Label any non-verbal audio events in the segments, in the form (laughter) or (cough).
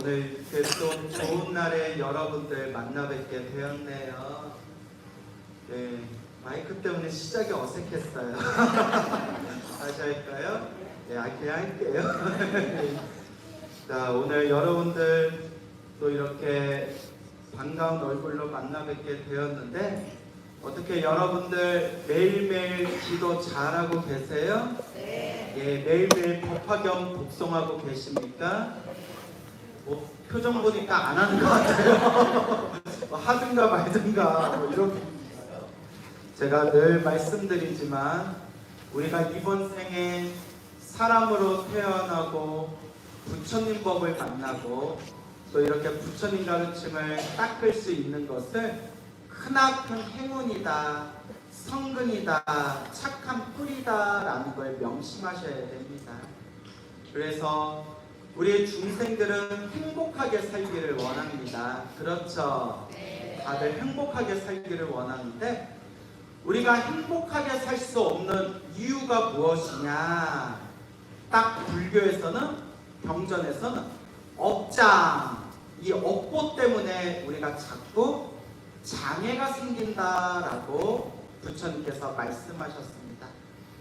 오늘 이렇게 또 좋은 날에 여러분들 만나 뵙게 되었네요. 네, 마이크 때문에 시작이 어색했어요. (laughs) 다시 할까요? 네, 아, 그냥 할게요. (laughs) 자, 오늘 여러분들 또 이렇게 반가운 얼굴로 만나 뵙게 되었는데 어떻게 여러분들 매일매일 기도 잘하고 계세요? 네. 예, 매일매일 법화경 복송하고 계십니까? 뭐 표정 보니까 안 하는 것 같아요. (laughs) 뭐 하든가 말든가 뭐 이런 제가 늘 말씀드리지만 우리가 이번 생에 사람으로 태어나고 부처님 법을 만나고 또 이렇게 부처님 가르침을 닦을 수 있는 것을 크나큰 행운이다, 성근이다, 착한 뿌리다라는 걸 명심하셔야 됩니다. 그래서 우리 중생들은 행복하게 살기를 원합니다. 그렇죠? 다들 행복하게 살기를 원하는데 우리가 행복하게 살 수 없는 이유가 무엇이냐? 딱 불교에서는 경전에서는 업장 이 업보 때문에 우리가 자꾸 장애가 생긴다라고 부처님께서 말씀하셨습니다.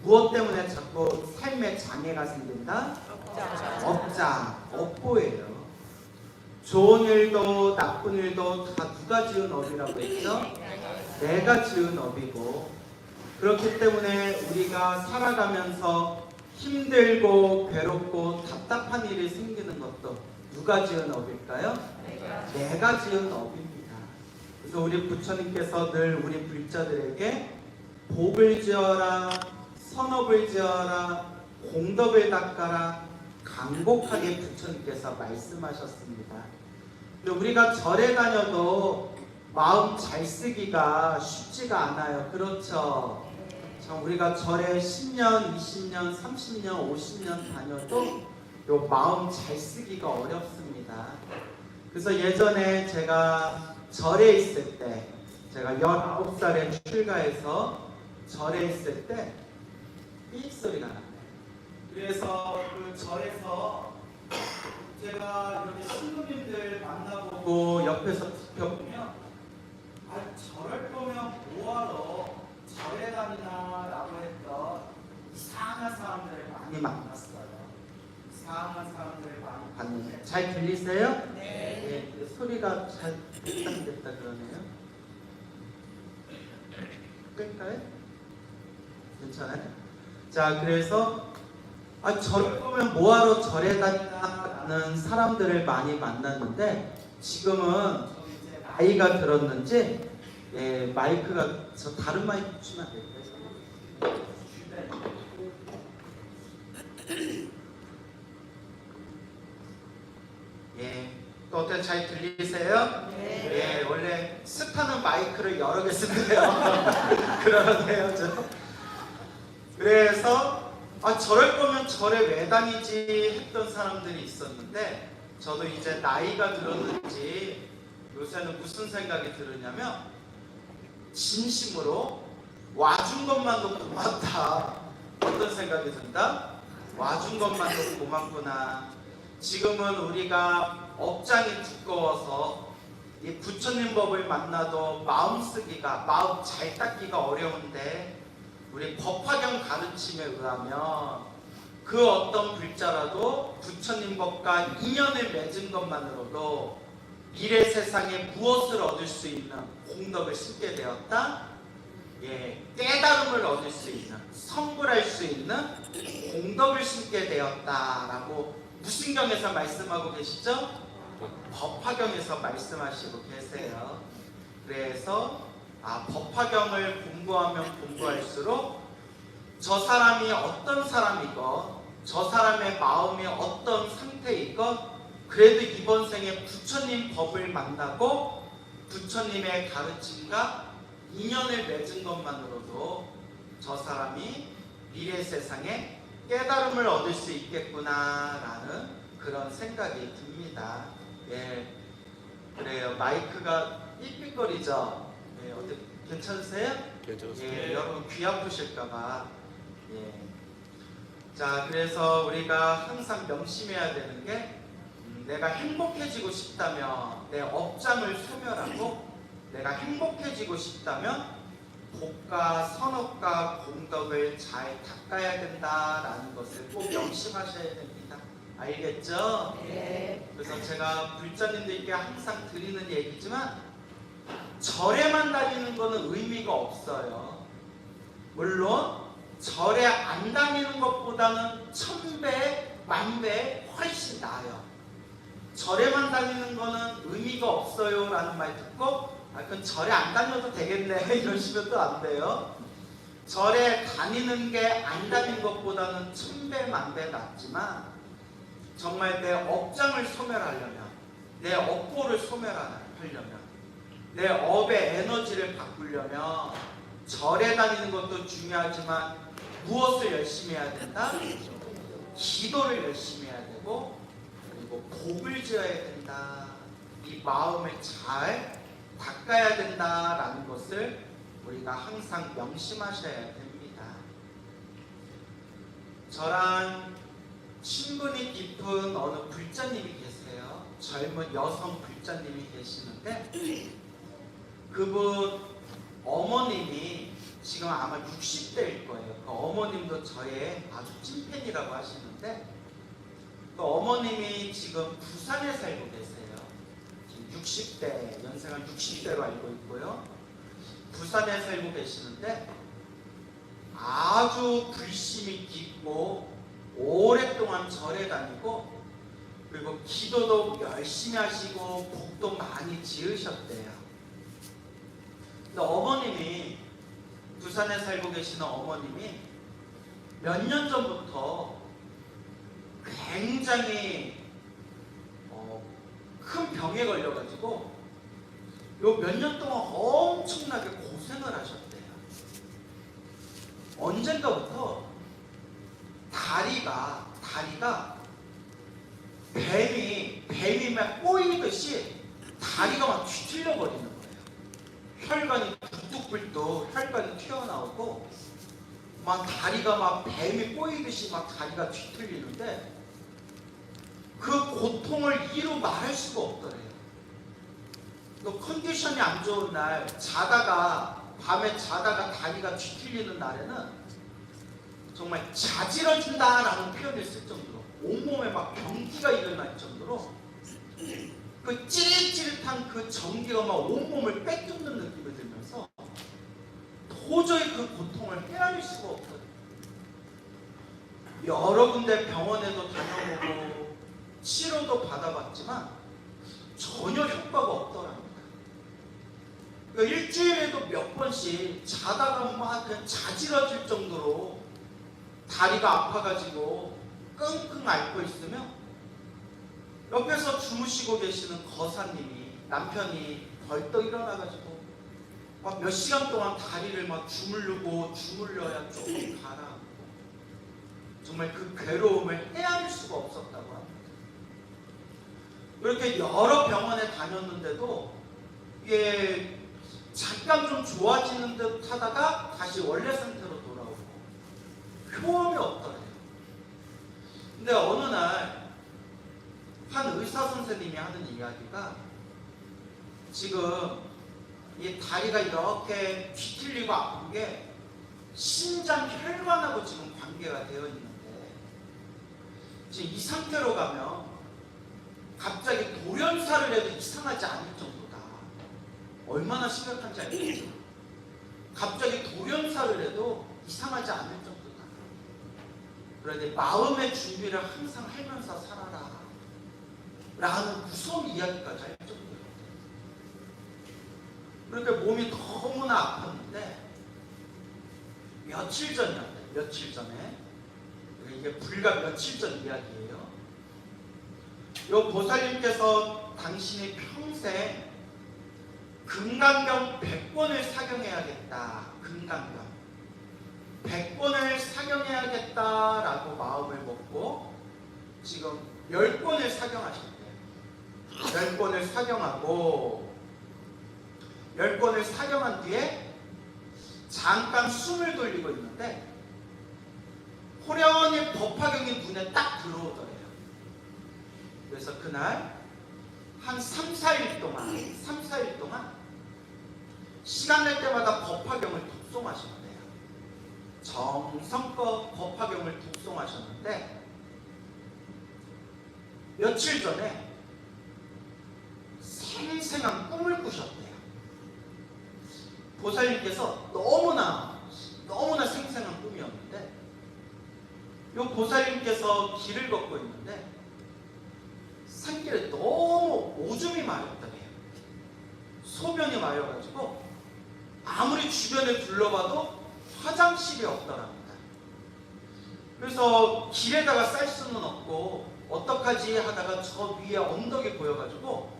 무엇 때문에 자꾸 삶에 장애가 생긴다? 업장, 업보예요. 좋은 일도 나쁜 일도 다 누가 지은 업이라고 했죠? 내가 지은 업이고 그렇기 때문에 우리가 살아가면서 힘들고 괴롭고 답답한 일이 생기는 것도 누가 지은 업일까요? 내가 지은 업입니다. 그래서 우리 부처님께서 늘 우리 불자들에게 복을 지어라, 선업을 지어라, 공덕을 닦아라, 강곡하게 부처님께서 말씀하셨습니다. 우리가 절에 다녀도 마음 잘 쓰기가 쉽지가 않아요. 그렇죠? 참 우리가 절에 10년, 20년, 30년, 50년 다녀도 요 마음 잘 쓰기가 어렵습니다. 그래서 예전에 제가 절에 있을 때 제가 19살에 출가해서 절에 있을 때 삐 소리가 나요. 그래서 그 절에서 제가 이렇게 신부님들 만나보고 옆에서 지켜보면 아 절을 보면 뭐하러 절에 다니나라고 했던 이상한 사람들을 많이 만났어요. 이상한 사람들을 많이 봤는데 잘 들리세요? 네. 그 소리가 잘 됐다 그러네요. 끌까요? 괜찮아요? 자 그래서 아 절을 보면 뭐하러 절에 다니나는 사람들을 많이 만났는데 지금은 이제 나이가 들었는지 예, 마이크가 저 다른 마이크 주면 안 될까요? 예, 또 어때 잘 들리세요? 예, 원래 스타는 마이크를 여러 개 쓴대요. (laughs) 그러네요, 저. 그래서 아 저럴 거면 절에 왜 다니지 했던 사람들이 있었는데 저도 이제 나이가 들었는지 요새는 무슨 생각이 들으냐면 진심으로 와준 것만도 고맙다. 어떤 생각이 든다? 와준 것만도 고맙구나. 지금은 우리가 업장이 두꺼워서 이 부처님 법을 만나도 마음 쓰기가 마음 잘 닦기가 어려운데 우리 법화경 가르침에 의하면 그 어떤 불자라도 부처님 법과 인연을 맺은 것만으로도 미래 세상에 무엇을 얻을 수 있는 공덕을 심게 되었다. 예, 깨달음을 얻을 수 있는 성불할 수 있는 공덕을 심게 되었다라고 무신경에서 말씀하고 계시죠? 법화경에서 말씀하시고 계세요. 그래서 아, 법화경을 공부하면 공부할수록 저 사람이 어떤 사람이건 저 사람의 마음이 어떤 상태이건 그래도 이번 생에 부처님 법을 만나고 부처님의 가르침과 인연을 맺은 것만으로도 저 사람이 미래 세상에 깨달음을 얻을 수 있겠구나라는 그런 생각이 듭니다. 예, 그래요. 마이크가 삑삑거리죠. 예, 어때 괜찮으세요? 예, 여러분 귀 아프실까봐. 예. 자, 그래서 우리가 항상 명심해야 되는 게 음, 내가 행복해지고 싶다면 내 업장을 소멸하고 내가 행복해지고 싶다면 복과 선업과 공덕을 잘 닦아야 된다라는 것을 꼭 명심하셔야 됩니다. 알겠죠? 네. 그래서 제가 불자님들께 항상 드리는 얘기지만 절에만 다니는 거는 의미가 없어요. 물론 절에 안 다니는 것보다는 천배, 만배 훨씬 나아요. 절에만 다니는 거는 의미가 없어요 라는 말 듣고 아 그럼 절에 안 다녀도 되겠네 (laughs) 이러시면 또 안 돼요. 절에 다니는 게 안 다니는 것보다는 천배, 만배 낫지만 정말 내 업장을 소멸하려면 내 업보를 소멸하려면 내 업의 에너지를 바꾸려면 절에 다니는 것도 중요하지만 무엇을 열심히 해야 된다? 기도를 열심히 해야 되고 그리고 복을 지어야 된다. 이 마음을 잘 닦아야 된다라는 것을 우리가 항상 명심하셔야 됩니다. 저랑 친분이 깊은 어느 불자님이 계세요. 젊은 여성 불자님이 계시는데 그분 어머님이 지금 아마 60대일 거예요. 그 어머님도 저의 아주 찐팬이라고 하시는데 그 어머님이 지금 부산에 살고 계세요. 지금 60대, 연세가 60대로 알고 있고요. 부산에 살고 계시는데 아주 불심이 깊고 오랫동안 절에 다니고 그리고 기도도 열심히 하시고 복도 많이 지으셨대요. 근데 어머님이 부산에 살고 계시는 어머님이 몇 년 전부터 굉장히 어, 큰 병에 걸려가지고 요 몇 년 동안 엄청나게 고생을 하셨대요. 언젠가부터 다리가 다리가 뱀이 뱀이 막 꼬이듯이 다리가 막 뒤틀려 버리는. 혈관이 불뚝불뚝 혈관이 튀어나오고 막 다리가 막 뱀이 꼬이듯이 막 다리가 뒤틀리는데 그 고통을 이루 말할 수가 없더래요. 또 컨디션이 안 좋은 날 자다가 밤에 자다가 다리가 뒤틀리는 날에는 정말 자지러진다라는 표현을 쓸 정도로 온몸에 막 경기가 일어날 정도로 그 찌릿찌릿한 그 전기가 막 온몸을 빼뚫는 느낌이 들면서 도저히 그 고통을 헤아릴 수가 없거든요. 여러 군데 병원에도 다녀보고 치료도 받아봤지만 전혀 효과가 없더랍니다. 그러니까 일주일에도 몇 번씩 자다가 막 그냥 자지러질 정도로 다리가 아파가지고 끙끙 앓고 있으면 옆에서 주무시고 계시는 거사님이 남편이 벌떡 일어나가지고 막 몇 시간 동안 다리를 막 주물르고 주물러야 조금 가라앉고 정말 그 괴로움을 헤아릴 수가 없었다고 합니다. 이렇게 여러 병원에 다녔는데도 이게 잠깐 좀 좋아지는 듯 하다가 다시 원래 상태로 돌아오고 효험이 없더래요. 근데 어느 날 한 의사 선생님이 하는 이야기가 지금 이 다리가 이렇게 뒤틀리고 아픈 게 신장 혈관하고 지금 관계가 되어 있는데 지금 이 상태로 가면 갑자기 돌연사를 해도 이상하지 않을 정도다. 얼마나 심각한지 알겠죠? 갑자기 돌연사를 해도 이상하지 않을 정도다. 그러니 마음의 준비를 항상 하면서 살아라. 라는 무서운 이야기까지 할 정도예요. 그러니까 몸이 너무나 아팠는데 며칠 전이었대. 며칠 전에 이게 불과 며칠 전 이야기예요. 요 보살님께서 당신이 평생 금강경 100권을 사경해야겠다. 금강경 100권을 사경해야겠다라고 마음을 먹고 지금 10권을 사경하셨대 요. 10권을 사경하고 10권을 사경한 뒤에 잠깐 숨을 돌리고 있는데 호련히 법화경이 눈에 딱 들어오더래요. 그래서 그날 한 3, 4일 동안 3, 4일 동안 시간 날 때마다 법화경을 독송하셨대요. 정성껏 법화경을 독송하셨는데 며칠 전에 생생한 꿈을 꾸셨대요. 보살님께서 너무나 너무나 생생한 꿈이었는데 요 보살님께서 길을 걷고 있는데 산길에 너무 오줌이 마렵더래요. 소변이 마려가지고 아무리 주변을 둘러봐도 화장실이 없더랍니다. 그래서 길에다가 쌀 수는 없고 어떡하지 하다가 저 위에 언덕이 보여가지고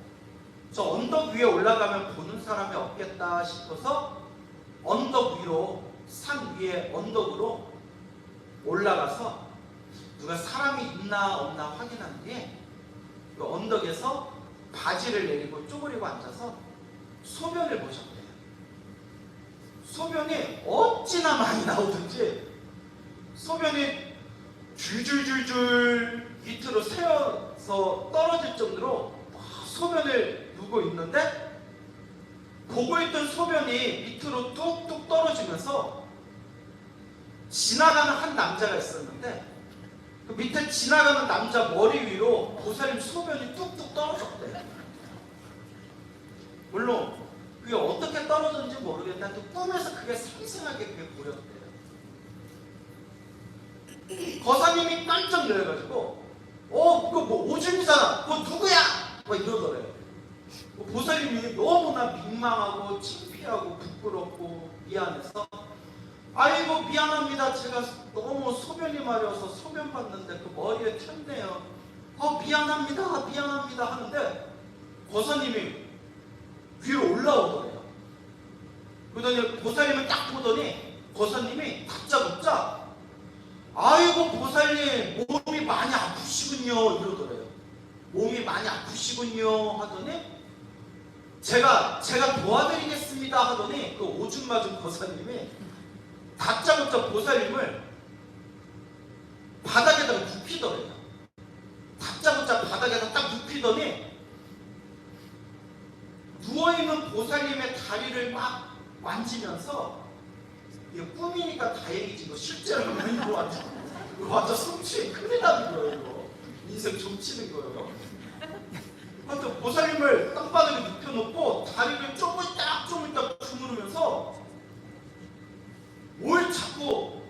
저 언덕 위에 올라가면 보는 사람이 없겠다 싶어서 언덕 위로 산 위에 언덕으로 올라가서 누가 사람이 있나 없나 확인한 뒤에 그 언덕에서 바지를 내리고 쪼그리고 앉아서 소변을 보셨대요. 소변이 어찌나 많이 나오든지 소변이 줄줄줄줄 밑으로 새어서 떨어질 정도로 막 소변을 누고 있는데 보고 있던 소변이 밑으로 뚝뚝 떨어지면서 지나가는 한 남자가 있었는데 그 밑에 지나가는 남자 머리 위로 보살님 소변이 뚝뚝 떨어졌대. 물론 그게 어떻게 떨어졌는지 모르겠는데 또 꿈에서 그게 생생하게 그게 보였대요. 거사님이 깜짝 놀라가지고 어 그거 뭐 오줌이잖아 그거 누구야? 막 이러더래요. 그 보살님이 너무나 민망하고 창피하고 부끄럽고 미안해서 아이고 미안합니다. 제가 너무 소변이 마려워서 소변 봤는데 그 머리에 튀었네요. 어 미안합니다. 미안합니다 하는데 거사님이 위로 올라오더래요. 그러더니 보살님을 딱 보더니 거사님이 다짜고짜 아이고 보살님 몸이 많이 아프시군요 이러더래요. 몸이 많이 아프시군요 하더니 제가 제가 도와드리겠습니다 하더니 그 오줌 맞은 거사님이 다짜고짜 보살님을 바닥에다가 눕히더래요. 다짜고짜 바닥에다 딱 눕히더니 누워있는 보살님의 다리를 막 만지면서 이거 꿈이니까 다행이지 이거 실제로 이거 완전 완전 성취에 큰일 나는 거예요 이거. 인생 점치는 거예요 하여튼 보살님을 땅바닥에 눕혀놓고 다리를 조금 딱 있다 주무르면서 뭘 자꾸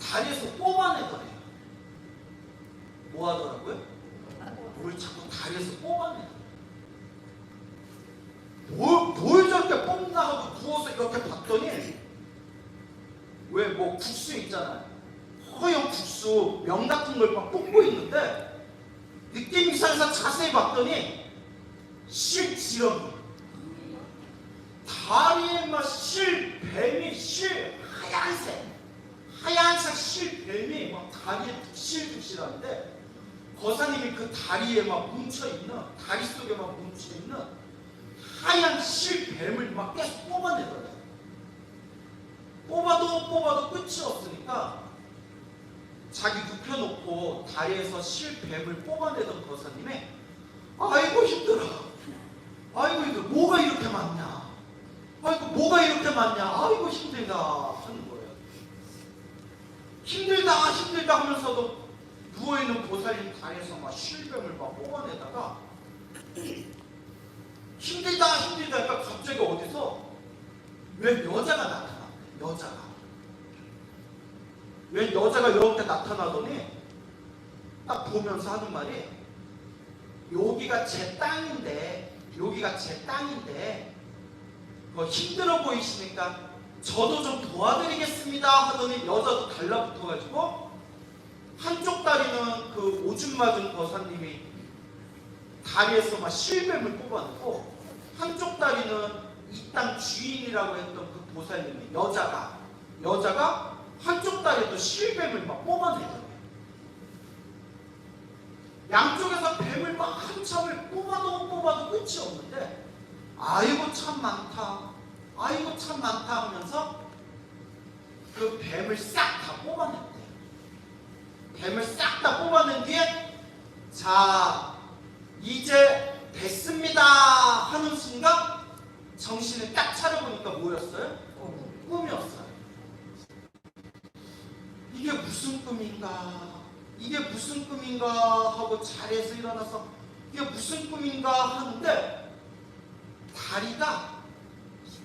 다리에서 뽑아내더래요 뭐 하더라고요? 뭘 자꾸 다리에서 뽑아내더래요 뭘, 뭘 저렇게 뽑나 하고 누워서 이렇게 봤더니 왜 뭐 국수 있잖아요. 허영 국수 명 같은 걸막 뽑고 있는데 느낌 이상해서 자세히 봤더니 실 지렁이 다리에 막 실 뱀이 실 하얀색 하얀색 실 뱀이 막 다리에 득실득실한데 거사님이 그 다리에 막 뭉쳐있는 다리 속에 막 뭉쳐있는 하얀 실 뱀을 막 계속 뽑아내더래요. 뽑아도 뽑아도 끝이 없으니까 자기 눕혀놓고 다리에서 실뱀을 뽑아내던 거사님이 아이고 힘들어. 아이고 이거 뭐가 이렇게 많냐. 아이고 뭐가 이렇게 많냐. 아이고 힘들다 하는 거예요. 힘들다 힘들다 하면서도 누워있는 보살님 다리에서 막 실뱀을 막 뽑아내다가 힘들다 힘들다 하니까 갑자기 어디서 왜 여자가 나타나 여자가 왜 여자가 이렇게 나타나더니 딱 보면서 하는 말이 여기가 제 땅인데 여기가 제 땅인데 뭐 힘들어 보이시니까 저도 좀 도와드리겠습니다 하더니 여자도 달라붙어가지고 한쪽 다리는 그 오줌 맞은 거사님이 다리에서 막 실뱀을 뽑아내고 한쪽 다리는 이 땅 주인이라고 했던 그 보살님이 여자가 여자가 한쪽 다리에도 실뱀을 막 뽑아내더래요. 양쪽에서 뱀 을막 한참을 뽑아도 뽑아도 끝이 없는데 아이고 참 많다 아이고 참 많다 하면서 그 뱀을 싹 다 뽑아냈대요. 뱀을 싹 다 뽑아낸 뒤에 자 이제 됐습니다 하는 순간 정신을 딱 차려보니까 뭐였어요? 꿈이었어요. 이게 무슨 꿈인가? 이게 무슨 꿈인가 하고 자리에서 일어나서 이게 무슨 꿈인가 하는데 다리가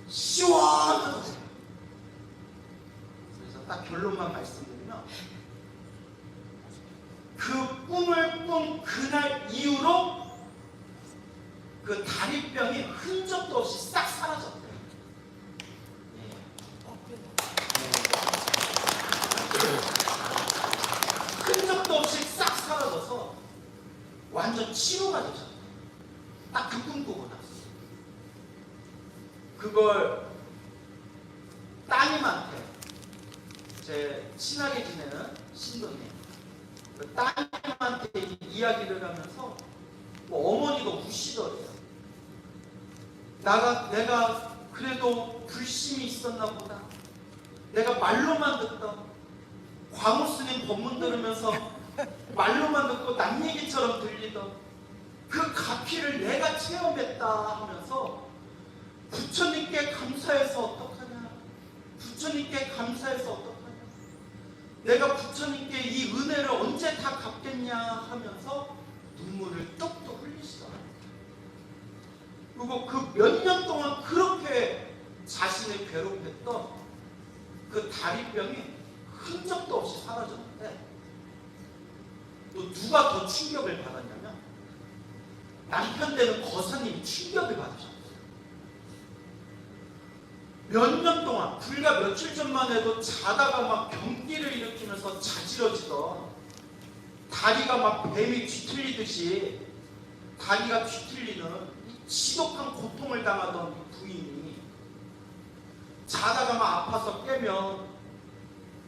시원하더라고요. 그래서 딱 결론만 말씀드리면 그 꿈을 꾼 그날 이후로 그 다리병이 흔적도 없이 싹 사라졌대요. 예. 흔적도 없이 싹 사라져서 완전 치료가 되셨대요. 딱 그 꿈 꾸고 났어. 그걸 따님한테 제 친하게 지내는 신도님 그 따님한테 이 이야기를 하면서 뭐 어머니가 우시더래요. 나가 내가 그래도 불심이 있었나 보다. 내가 말로만 듣던 광호 스님 법문 들으면서 말로만 듣고 남 얘기처럼 들리던 그 가피를 내가 체험했다 하면서 부처님께 감사해서 어떡하냐? 부처님께 감사해서 어떡하냐? 내가 부처님께 이 은혜를 언제 다 갚겠냐 하면서 눈물을 뚝뚝 흘리시더라고요 그리고 그 몇 년 동안 그렇게 자신을 괴롭혔던 그 다리병이 흔적도 없이 사라졌는데 또 누가 더 충격을 받았냐면 남편 되는 거사님이 충격을 받으셨어요. 몇 년 동안 불과 며칠 전만 해도 자다가 막 경기를 일으키면서 자지러지던 다리가 막 뱀이 뒤틀리듯이 다리가 뒤틀리는 이 지독한 고통을 당하던 이 부인이 자다가 막 아파서 깨면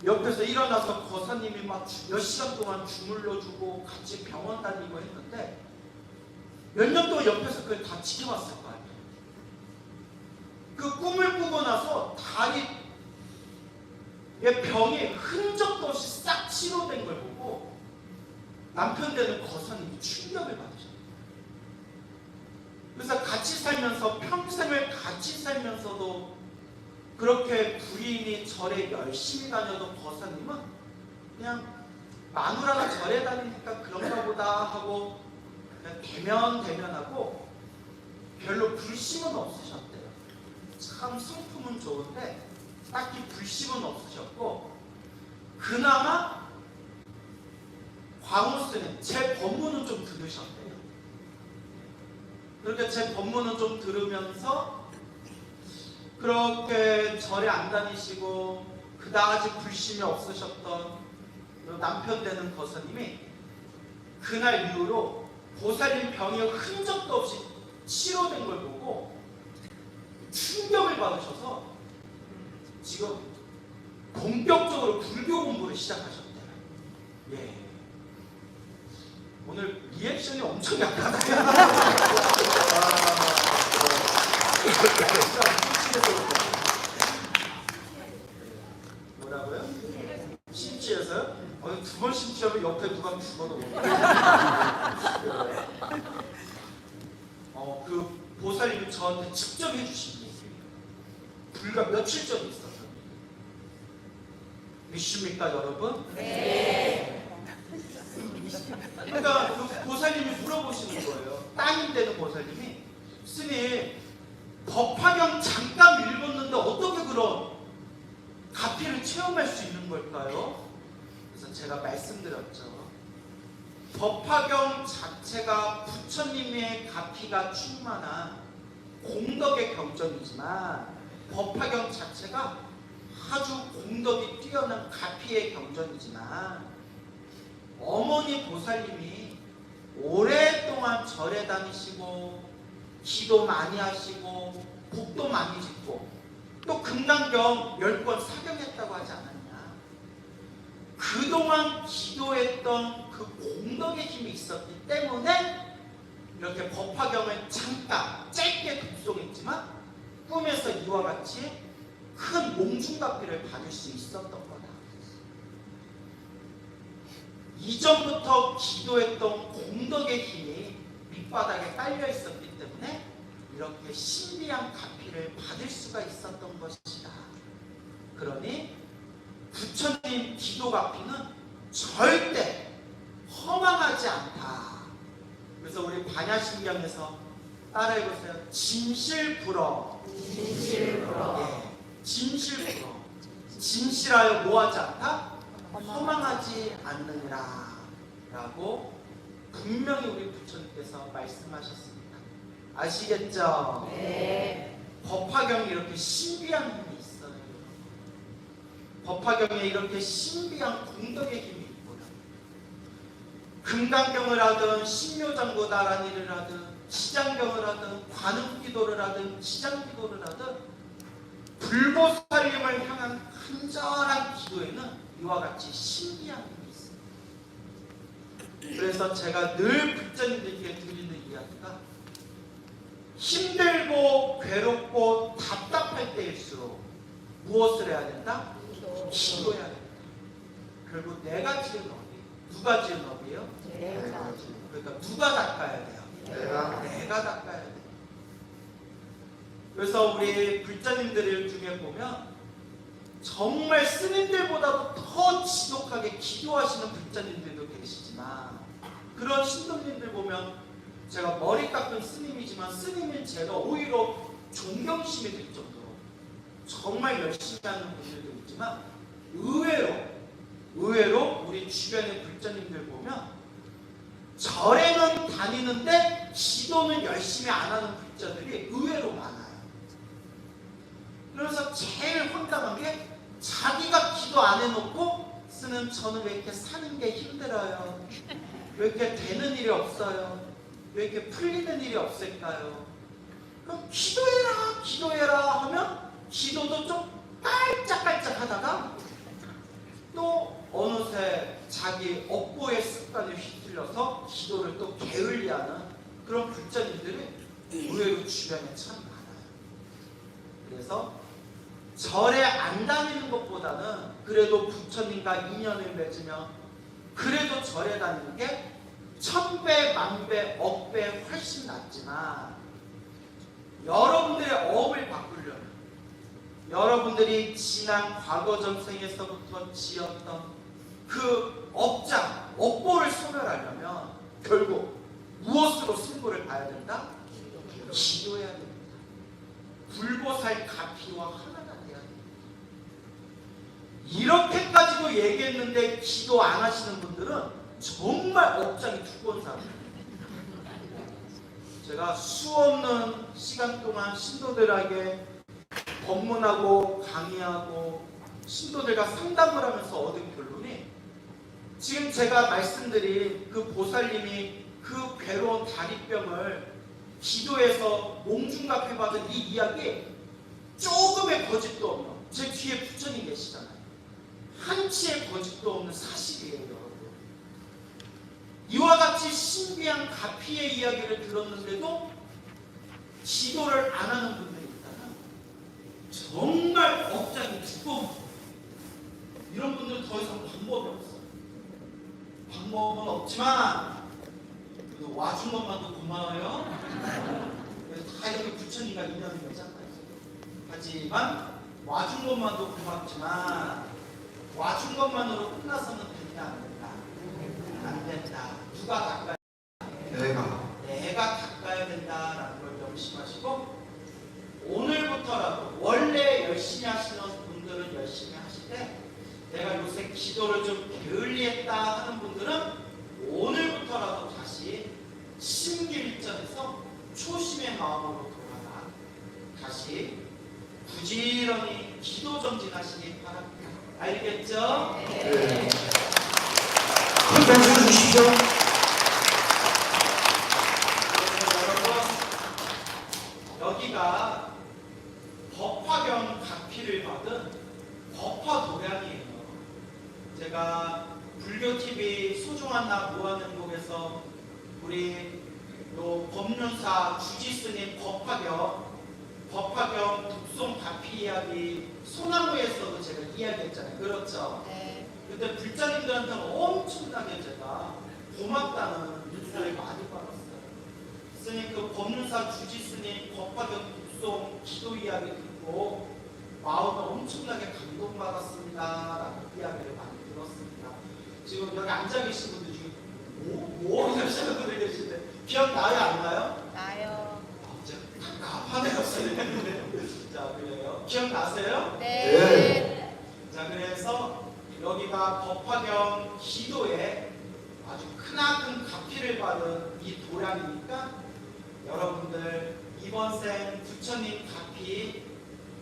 옆에서 일어나서 거사님이 막 몇 시간 동안 주물러주고 같이 병원 다니고 했는데 몇 년 동안 옆에서 그걸 다 지켜봤을 거 아니에요. 그 꿈을 꾸고 나서 다리의 병이 흔적도 없이 싹 치료된 걸 보고 남편 되는 거사님이 충격을 받으셨어요. 그래서 같이 살면서 평생을 같이 살면서도 그렇게 부인이 절에 열심히 다녀도 거사님은 그냥 마누라가 절에 다니니까 그런가 보다 하고 그냥 대면 대면하고 별로 불심은 없으셨대요. 참 성품은 좋은데 딱히 불심은 없으셨고 그나마 광호스는 제 법문은 좀 들으셨대요. 그렇게 제 법문은 좀 들으면서 그렇게 절에 안 다니시고 그다지 불심이 없으셨던 그 남편 되는 거사님이 그날 이후로 보살님 병이 흔적도 없이 치료된 걸 보고 충격을 받으셔서 지금 본격적으로 불교 공부를 시작하셨대요. 예. 오늘 리액션이 엄청 약하다. (laughs) 뭐라고요? 심취해서요? 어, 두번 심취하면 옆에 누가 죽어도 못 어, 그 보살님이 저한테 직접 해주신 얘기예요. 불과 며칠 전에 있었어요. 믿습니까, 여러분? 그러니까 그 보살님이 물어보시는 거예요. 따님 되는 보살님이 스님 법화경 잠깐 읽었는데 어떻게 그런 가피를 체험할 수 있는 걸까요? 그래서 제가 말씀드렸죠. 법화경 자체가 부처님의 가피가 충만한 공덕의 경전이지만 법화경 자체가 아주 공덕이 뛰어난 가피의 경전이지만 어머니 보살님이 오랫동안 절에 다니시고 기도 많이 하시고 복도 많이 짓고 또 금강경 열번 사경했다고 하지 않았냐 그동안 기도했던 그 공덕의 힘이 있었기 때문에 이렇게 법화경을 잠깐 짧게 독송했지만 꿈에서 이와 같이 큰 몽중가피를 받을 수 있었던 거다. 이전부터 기도했던 공덕의 힘이 밑바닥에 깔려 있었기 때문에 이렇게 신비한 가피를 받을 수가 있었던 것이다. 그러니 부처님 기도 가피는 절대 허망하지 않다. 그래서 우리 반야신경에서 따라해보세요. 진실불어. 예, 진실불어. 진실하여 뭐하지 않다? 허망하지 않느니라. 라고 분명히 우리 부처님께서 말씀하셨습니다. 아시겠죠? 네. 법화경에 이렇게 신비한 힘이 있어요. 법화경에 이렇게 신비한 공덕의 힘이. 금강경을 하든 신묘장구다라니를 하든 시장경을 하든 관음기도를 하든 지장기도를 하든 불보살님을 향한 간절한 기도에는 이와 같이 신비한 힘이 있습니다. 그래서 제가 늘 불자님들께 드리는 이야기가 힘들고 괴롭고 답답할 때일수록 무엇을 해야 된다? 기도해야 된다. 결국 내가 지은 업이 누가 지은 업이에요? 내가 그러니까 누가 닦아야 돼요? 내가 내가 닦아야 돼. 그래서 우리 불자님들 중에 보면 정말 스님들보다도 더 지독하게 기도하시는 불자님들도 계시지만 그런 신도님들 보면 제가 머리 깎은 스님이지만 스님인 제가 오히려 존경심이 들 정도로 정말 열심히 하는 분들도 있지만 의외로 의외로 우리 주변의 불자님들 보면 절에는 다니는데 기도는 열심히 안 하는 불자들이 의외로 많아요. 그래서 제일 황당한 게 자기가 기도 안 해놓고 쓰는 저는 왜 이렇게 사는 게 힘들어요? 왜 이렇게 되는 일이 없어요? 왜 이렇게 풀리는 일이 없을까요? 그럼 기도해라, 기도해라 하면 기도도 좀 깔짝깔짝 하다가 또 어느새 자기 업보의 습관에 휩쓸려서 기도를 또 게을리하는 그런 불자님들이 의외로 주변에 참 많아요. 그래서 절에 안 다니는 것보다는 그래도 부처님과 인연을 맺으며 그래도 절에 다니는 게 천배, 만배, 억배 훨씬 낫지만 여러분들의 업을 바꾸려면 여러분들이 지난 과거 전생에서부터 지었던 그 업장, 업보를 소멸하려면 결국 무엇으로 승부를 봐야 된다? 기도해야 됩니다. 불보살 가피와 하나가 돼야 됩니다. 이렇게까지도 얘기했는데 기도 안 하시는 분들은 정말 업장이 두꺼운 사람이에요. 제가 수없는 시간 동안 신도들에게 법문하고 강의하고 신도들과 상담을 하면서 얻은 결론이 지금 제가 말씀드린 그 보살님이 그 괴로운 다리병을 기도해서 몽중갑해 받은 이 이야기 조금의 거짓도 없는 제 뒤에 부처님 계시잖아요. 한치의 거짓도 없는 사실이에요, 여러분. 이와 같이 신비한 가피의 이야기를 들었는데도 기도를 안 하는 분들이 있다면 정말 억장이 두꺼운. 이런 분들은 더 이상 방법이 없어요. 방법은 없지만 그래도 와준 것만도 고마워요. 그래서 다 이렇게 부처님과 인연을 맺었다. 하지만 와준 것만도 고맙지만 와준 것만으로 끝나서는 된다 안 된다. 안 된다. 누가 닦아야 내가 내가 닦아야 된다라는 걸 명심하시고 오늘부터라도 원래 열심히 하시는 분들은 열심히 하시되 내가 요새 기도를 좀 게을리했다 하는 분들은 오늘부터라도 다시 심기일전에서 초심의 마음으로 돌아가 다시 부지런히 기도 정진하시기 바랍니다. 알겠죠? 네. 큰 박수 주십시오. 여러분 여기가 법화경 각피를 받은 법화 도량이에요. 제가 불교 TV 소중한 나 무한행복에서 우리 또 법륜사 주지스님 법화경 법화경 북송 가피 이야기 소나무에서도 제가 이야기했잖아요. 그렇죠? 네. 그때 불자님들한테는 엄청나게 제가 고맙다는 뉴스를 많이 받았어요. 스님 그 법륜사 주지 스님 법화경 독송 기도 이야기 듣고 마음을 엄청나게 감동받았습니다. 라는 이야기를 많이 들었습니다. 지금 여기 앉아 계신 분들 중에 뭐? 뭐? 하시는 분들 계신데 기억나요? 안 나요? 나요. 진짜 답답하네요, 선생님. (laughs) 자, 그래요. 기억나세요? 네. 자, 그래서 여기가 법화경 기도에 아주 크나큰 가피를 받은 이 도량이니까 여러분들 이번 생 부처님 가피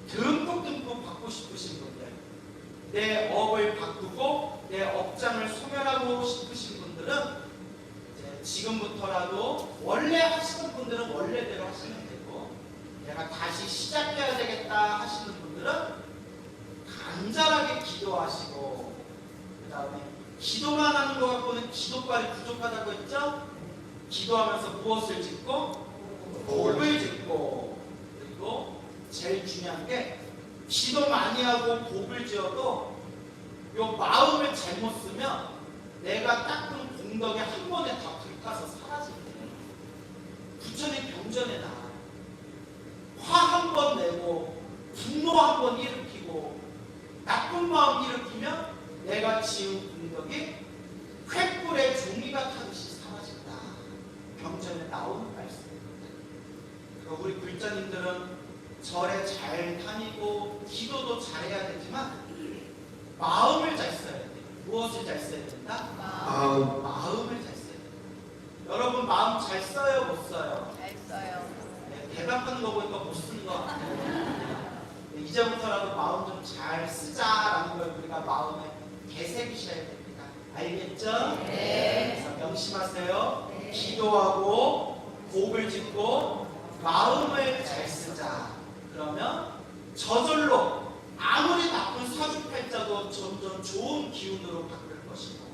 듬뿍듬뿍 받고 싶으신 분들 내 업을 바꾸고 내 업장을 소멸하고 싶으신 분들은 지금부터라도 원래 하시는 분들은 원래대로 하시면 되고 내가 다시 시작해야 되겠다 하시는 분들은 간절하게 기도하시고 그 다음에 기도만 하는 것 갖고는 기도빨이 부족하다고 했죠? 기도하면서 무엇을 짓고 복을 짓고 그리고 제일 중요한 게 기도 많이 하고 복을 지어도 요 마음을 잘못 쓰면 내가 닦은 공덕이 한 번에 다 불타서 사라진대. 부처님 경전에 나와. 화한 번 내고 분노 한 번 일으키고 나쁜 마음 일으키면 내가 지은 공덕이 횃불에 종이가 타듯이 사라진다. 경전에 나오는. 그러니까 우리 불자님들은 절에 잘 다니고 기도도 잘해야 되지만 마음을 잘 써야 돼. 무엇을 잘 써야 된다? 마음. 마음을 잘 써야 돼. 여러분 마음 잘 써요, 못 써요? 잘 써요. 네, 대답하는 거 보니까 못 쓰는 것 같아요. 네, 이제부터라도 마음 좀 잘 쓰자라는 걸 우리가 마음에 개새기셔야 됩니다. 알겠죠? 네. 그래서 명심하세요. 네. 기도하고 복을 짓고 마음을 잘 쓰자. 그러면 저절로 아무리 나쁜 사주팔자도 점점 좋은 기운으로 바뀔 것이고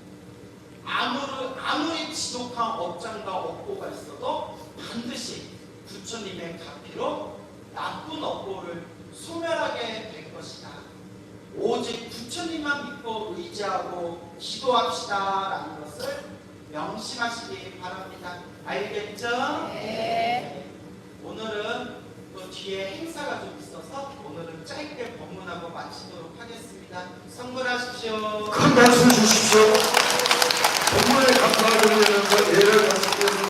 아무리, 아무리 지독한 업장과 업보가 있어도 반드시 부처님의 가피로 나쁜 업보를 소멸하게 될 것이다. 오직 부처님만 믿고 의지하고 기도합시다 라는 것을 명심하시기 바랍니다. 알겠죠? 네. 오늘은 또 뒤에 행사가 좀 있어서 오늘은 짧게 법문하고 마치도록 하겠습니다. 선물하십시오. 큰 박수 주십시오. 정말 감사드리면서 예를